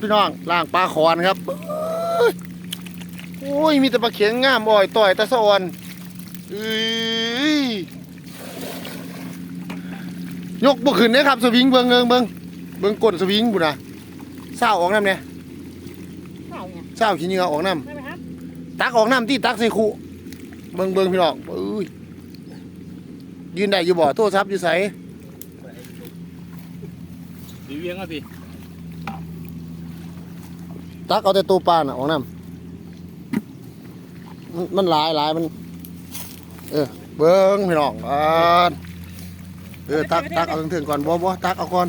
พี่น้องล่างปลาขอนครับเอ้ยโอ้ยมีแต่ปลาเข็งงามอ่อยต่อยตะสะออนเอ้ยยกบ่ขึ้นเด้อครับสวิงเบิ่งเบิ่งเบิ่งเบิ่งก้นสวิงบุ่นน่ะเศร้าออกน้ำเนี่ยเท่าเนี่ยเศร้าขี้เหงื่อออกน้ได้ไหมครับำตักออกน้ำที่ตักใส่คูเบิ่งเบิ่งพี่น้องเอ้ยยืนได้อยู่บ่โทรศัพท์อยู่ไสดีเวียงอะพี่ ตักเอาแต่ตัวปลาน่ะออกน้ำมันมันหลายหลายมัน เออ เบิ้งพี่น้องอ่านเออตักตักเอาถึงๆก่อนบ่บ่ตักเอาก่อน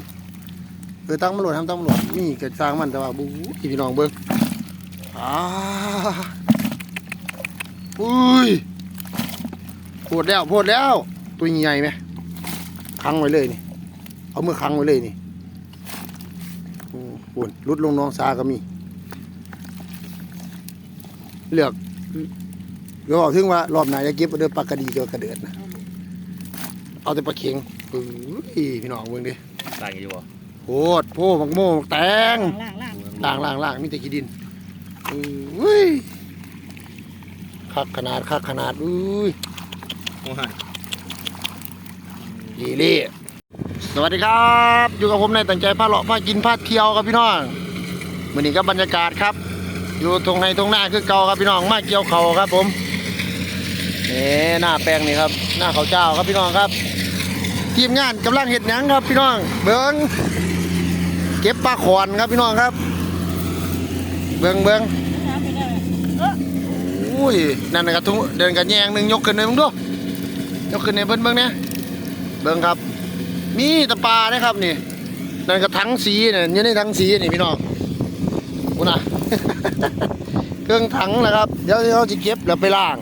เออตักมันหลดทำตักมันหลดนี่เกิดสร้างมันแต่ว่าบู๊พี่น้องเบิ้งอ่าอุ้ยโพดแล้วโพดแล้ว ตัวใหญ่ไหมคังไว้เลยนี่เอามือคังไว้เลยนี่โอ้โหรุดลงน้องซาก็มี เลือกเดี๋ยวบอกถึงว่ารอบหน้าจะเก็บเอาเดือปลากระดีกับกระเดือดนะเอาแต่ปลาเข็งเอ้ยพี่น้องเบิ่งดิต่างอยู่บ่โคตรโพมักโม่มักแตงล่างล่างล่างล่างล่างมีแต่ขี้ดินเอ้ยคักขนาดคักขนาดอุ้ยโอ้ยดีเล่สวัสดีครับ อยู่กับผมในายตั้งใจพาเลาะพากินพาเที่ยวครับพี่น้องวันนี้ก็บรรยากาศครับ อยู่ตรงในตรงหน้าคือเก่าครับพี่น้องมาเกี่ยวเขาครับ ผมนี่หน้าแปลงนี่ครับ หน้าเขาวเจ้าครับพี่น้องครับทีมงานกำลังเห็ดหยังครับ พี่น้อง เบิ้งเก็บปลาขอนครับพี่น้องครับ เบิ้งเบิ้งน้ำไปได้เอออุ้ยนั่นนะกระทุงเดินกันแยงหนึ่งยกขึ้นเลยมึงดูยกขึ้นในเบิ้งเบิ้งเนี่ยเบิ้งครับ มีแตะปลานะครับนี่นั่นก็ถังสีเนี่ยอยู่ในถังสีนี่พี่น้อง อุนะเครื่องถังนะครับ เดี๋ยวเราจะเก็บแล้วไปล้าง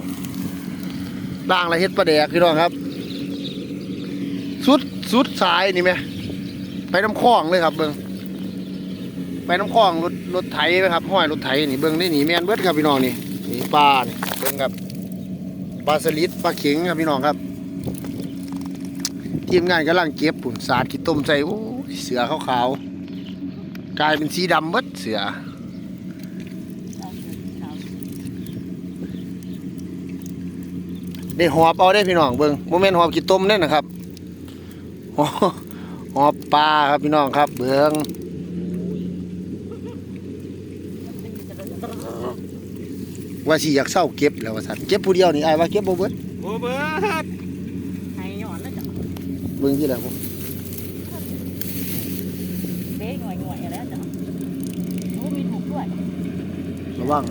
ล้างแล้วเฮ็ดปลาแดกพี่น้องครับ สุดสุดสายนี่ไหมไปน้ำคลองเลยครับเบิ้งไปน้ำคลองรถรถไถไหมครับห้อยรถไถนี่เบิ้งได้หนีแมนเบิดครับพี่น้องนี่นี่ปลานี่เบิ้งครับปลาสลิดปลาเข็งครับพี่น้องครับทีมงานกำลังเก็บผุนสาดขี้ต้มใส่โอ้เสือขาวๆกลายเป็นสีดำเบิดเสือ ได้หอบเอาได้พี่น้องเบิ้งโมเมนต์หอบขี้ต้มเนี่ยนะครับหอบหอบปลาครับพี่น้องครับเบิ้งว่าสิอยากเศร้าเก็บแล้วว่าสันเก็บผู้เดียวนี่อายว่าเก็บบ่เบิดโอ้เบิดไห้หย่อนแล้วจ้ะเบิ้งที่แล้วผมเบ๊หน่อยหน่อยแล้วจ้ะโอ้มีถูกด้วยระวัง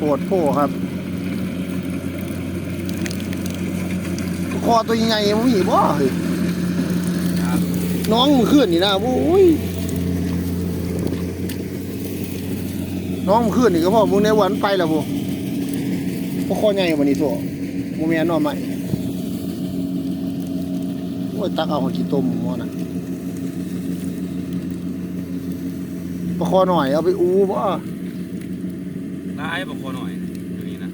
ปวดโพครับ คอตัวใหญ่ๆมันมีบ่เฮ้ยน้องมือขึ้นนี่นะโอ้ยน้องมือขึ้นนี่ก็พ่อมึงในวันไปแล้วบ่พวกคอใหญ่วันนี้โถโมเมนนอนใหม่โอ้ยตักเอาหัวขี้ต้มหมอนะปลาคอหน่อยเอาไปอูบ่นายบอกคนหน่อยอยู่นี่นะ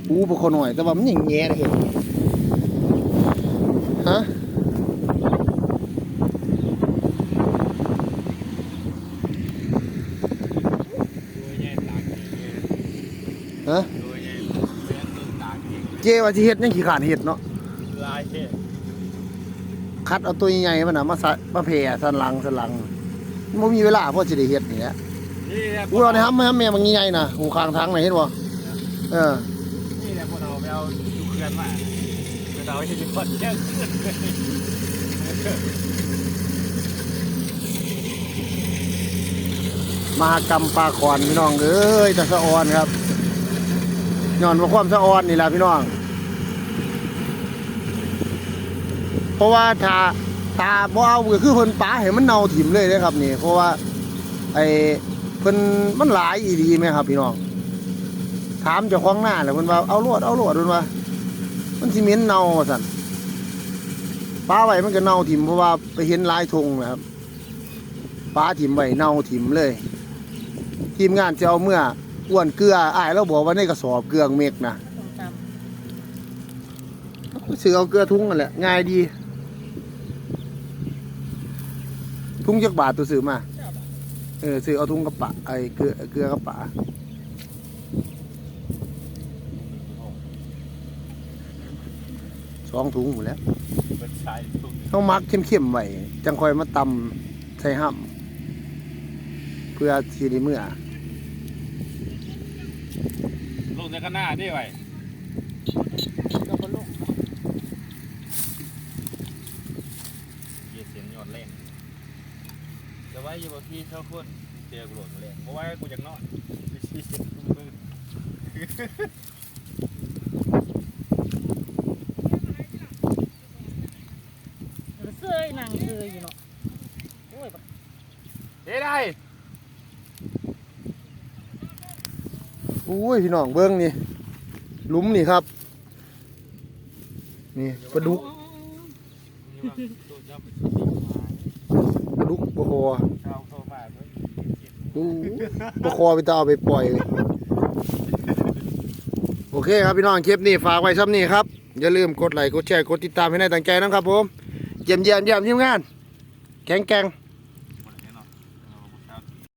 อู ปลาคอหน่อย แต่ว่ามันยังแย่นะเห็นฮะตัวใหญ่ตากเองฮะตัวใหญ่เลี้ยงตัวตากเองเจว่าสิเฮ็ดยังขี้ขานเฮ็ดเนาะลายเท่คัดเอาตัวใหญ่ๆมันน่ะมาใส่มาแผ่สันหลังสันหลังบ่มีเวลาพอสิได้เฮ็ดนี่แหละนี่แหละอูเราได้ทำให้แม่มันใหญ่ๆน่ะหูข้างทางน่ะเห็นบ่เออ ไปเอาดูเขื่อนมาไปเอาให้ทุกคนเยอะขึ้นมากรรมปลาขอนพี่น้องเอ้ยแต่สะออนครับย้อนว่าความสะออนนี่แหละพี่น้อง เพราะว่าถ้าถ้าบ่เอาก็คือเพิ่นปลาให้มันเน่าถิ่มเลยเด้อครับนี่ เพราะว่าไอ้เพิ่นมันหลายอีดีไหมครับพี่น้อง ถามเจ้าของหน้าแหละเพิ่นว่าเอาโลดเอาโลดเพิ่นว่า มันสิเหม็นเน่าว่าซั่นปลาไว้มันก็เน่าถิ่มเพราะว่าไปเห็นลายทงนะครับปลาถิ่มไว้เน่าถิ่มเลย ทีมงานจะเอาเมื่ออ้วนเกลืออ้ายเราบอกว่าในกระสอบเกลืองเมกนะตรงตซื้อเอาเกลือทุ่งนั่นแหละง่ายดี ทุ่งจักบาทตัวซื้อมาเออซื้อเอาทุ่งกระปะไอ้เกลือเกลือกระปะ สองถุงหมดแล้วเป็นชายตุ้งต้องมักเข้มๆไว้จังคอยมาตำใส่ห้ำเพื่อทีนี้เมื่อลงในข้างหน้าดิไว้เราบนลูกเยียเสียงยอดแรงจะไว้อยู่บ่พี่เท่าคนเจอกูโหลดมาแรงเพราะว่ากูอยากนอน ไปชี้เสียงกูมือเสื้อนั่งเสื้ออยู่เนาะโอ้ยเฮ้ได้โอ้ยพี่น้องเบิ้งนี่หลุมนี่ครับ นี่ปลาดุกนี่ว่าตู้จับไปชี้มาปลาดุกปลาคอเช้าโทรมาเพิ่นเก็บโอ้ปลาคอไปตาเอาไปปล่อยเลยโอเคครับพี่น้องคลิปนี้ฝากไว้ซ้ำนี่ครับ อย่าลืมกดไลค์กดแชร์กดติดตามให้ในตั้งใจนะครับผมเยี่ยมเยี่ยมเยี่ยมทีมงานแข็งแกร่ง